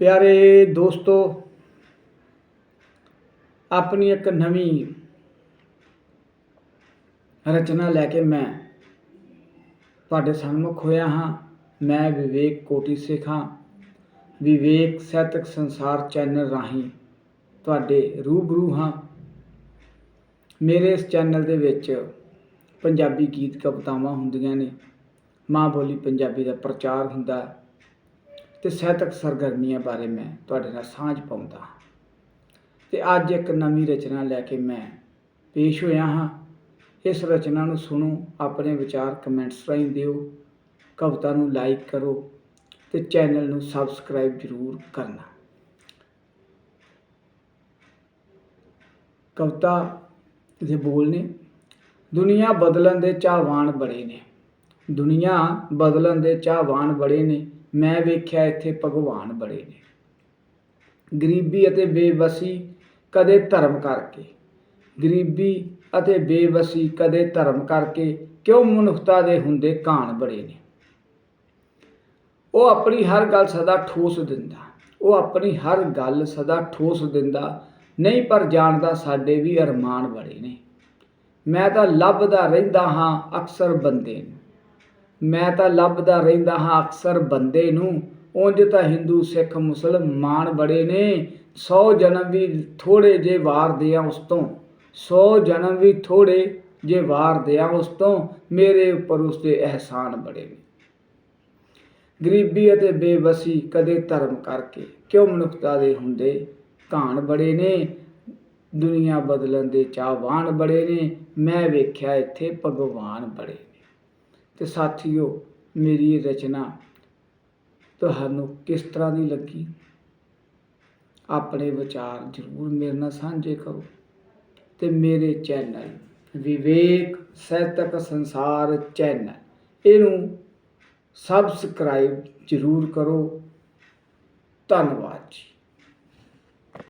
ਪਿਆਰੇ ਦੋਸਤੋ, ਆਪਣੀ ਇੱਕ ਨਵੀਂ ਰਚਨਾ ਲੈ ਕੇ ਮੈਂ ਤੁਹਾਡੇ ਸਨਮੁਖ ਹੋਇਆ ਹਾਂ। ਮੈਂ ਵਿਵੇਕ ਕੋਟੀ ਸਿੱਖ ਹਾਂ ਵਿਵੇਕ ਸਾਹਿਤਕ ਸੰਸਾਰ ਚੈਨਲ ਰਾਹੀਂ ਤੁਹਾਡੇ ਰੂਬਰੂ ਹਾਂ। ਮੇਰੇ ਇਸ ਚੈਨਲ ਦੇ ਵਿੱਚ ਪੰਜਾਬੀ ਗੀਤ ਕਵਿਤਾਵਾਂ ਹੁੰਦੀਆਂ ਨੇ। ਮਾਂ ਬੋਲੀ ਪੰਜਾਬੀ ਦਾ ਪ੍ਰਚਾਰ ਹੁੰਦਾ ਹੈ। ਤੇ ਸਾਹਿਤਕ ਸਰਗਰਮੀਆਂ ਬਾਰੇ ਮੈਂ ਤੁਹਾਡੇ ਨਾਲ ਸਾਂਝ ਪਾਉਂਦਾ ਹਾਂ। ਤੇ ਅੱਜ ਇੱਕ ਨਵੀਂ ਰਚਨਾ ਲੈ ਕੇ ਮੈਂ ਪੇਸ਼ ਹੋਇਆ ਹਾਂ। ਇਸ ਰਚਨਾ ਨੂੰ ਸੁਣੋ, ਆਪਣੇ ਵਿਚਾਰ ਕਮੈਂਟਸ ਰਾਹੀਂ ਦਿਓ, ਕਵਿਤਾ ਨੂੰ ਲਾਈਕ ਕਰੋ ਤੇ ਚੈਨਲ ਨੂੰ ਸਬਸਕ੍ਰਾਈਬ ਜ਼ਰੂਰ ਕਰਨਾ। ਕਵਿਤਾ ਦੇ ਬੋਲ ਨੇ, ਦੁਨੀਆ ਬਦਲਣ ਦੇ ਚਾਹਵਾਨ ਬੜੇ ਨੇ। ਦੁਨੀਆ ਬਦਲਣ ਦੇ ਚਾਹਵਾਨ ਬੜੇ ਨੇ। ਮੈਂ ਵੇਖਿਆ ਇੱਥੇ ਭਗਵਾਨ ਬੜੇ ਨੇ। ਗਰੀਬੀ ਅਤੇ ਬੇਵਸੀ ਕਦੇ ਧਰਮ ਕਰਕੇ, ਗਰੀਬੀ ਅਤੇ ਬੇਵਸੀ ਕਦੇ ਧਰਮ ਕਰਕੇ ਕਿਉਂ ਮਨੁੱਖਤਾ ਦੇ ਹੁੰਦੇ ਕਾਣ ਬੜੇ ਨੇ? ਉਹ ਆਪਣੀ ਹਰ ਗੱਲ ਸਦਾ ਠੋਸ ਦਿੰਦਾ, ਉਹ ਆਪਣੀ ਹਰ ਗੱਲ ਸਦਾ ਠੋਸ ਦਿੰਦਾ, ਨਹੀਂ ਪਰ ਜਾਣਦਾ ਸਾਡੇ ਵੀ ਅਰਮਾਨ ਬੜੇ ਨੇ। ਮੈਂ ਤਾਂ ਲੱਭਦਾ ਰਹਿੰਦਾ ਹਾਂ ਅਕਸਰ ਬੰਦੇ ਨੂੰ। ਮੈਂ ਤਾਂ ਲੱਭਦਾ ਰਹਿੰਦਾ ਹਾਂ ਅਕਸਰ ਬੰਦੇ ਨੂੰ। ਉਂਝ ਤਾਂ ਹਿੰਦੂ, ਸਿੱਖ ਮੁਸਲਮਾਨ ਬੜੇ ਨੇ। 100 ਜਨਮ ਵੀ ਥੋੜੇ ਜੇ ਵਾਰ ਦਿਆਂ ਉਸ ਤੋਂ। 100 ਜਨਮ ਵੀ ਥੋੜੇ ਜੇ ਵਾਰ ਦਿਆਂ ਉਸ ਤੋਂ। ਮੇਰੇ ਉੱਪਰ ਉਸ ਦੇ ਅਹਿਸਾਨ ਬੜੇ ਨੇ। ਗਰੀਬੀ ਅਤੇ ਬੇਵਸੀ ਕਦੇ ਧਰਮ ਕਰਕੇ ਕਿਉਂ ਮਨੁੱਖਤਾ ਦੇ ਹੁੰਦੇ? ਘਾਣ ਬੜੇ ਨੇ। ਦੁਨੀਆ ਬਦਲਣ ਦੇ ਚਾਹਵਾਨ ਬੜੇ ਨੇ। ਮੈਂ ਵੇਖਿਆ ਇੱਥੇ ਭਗਵਾਨ ਬੜੇ ਤੇ ਸਾਥੀਓ, ਮੇਰੀ ਇਹ ਰਚਨਾ ਤੁਹਾਨੂੰ ਕਿਸ ਤਰ੍ਹਾਂ ਦੀ ਲੱਗੀ? ਆਪਣੇ ਵਿਚਾਰ ਜ਼ਰੂਰ ਮੇਰੇ ਨਾਲ ਸਾਂਝੇ ਕਰੋ ਤੇ ਮੇਰੇ ਚੈਨਲ ਵਿਵੇਕ ਸਾਹਿਤਕ ਸੰਸਾਰ ਚੈਨਲ, ਇਹਨੂੰ ਸਬਸਕ੍ਰਾਈਬ ਜ਼ਰੂਰ ਕਰੋ। ਧੰਨਵਾਦ ਜੀ।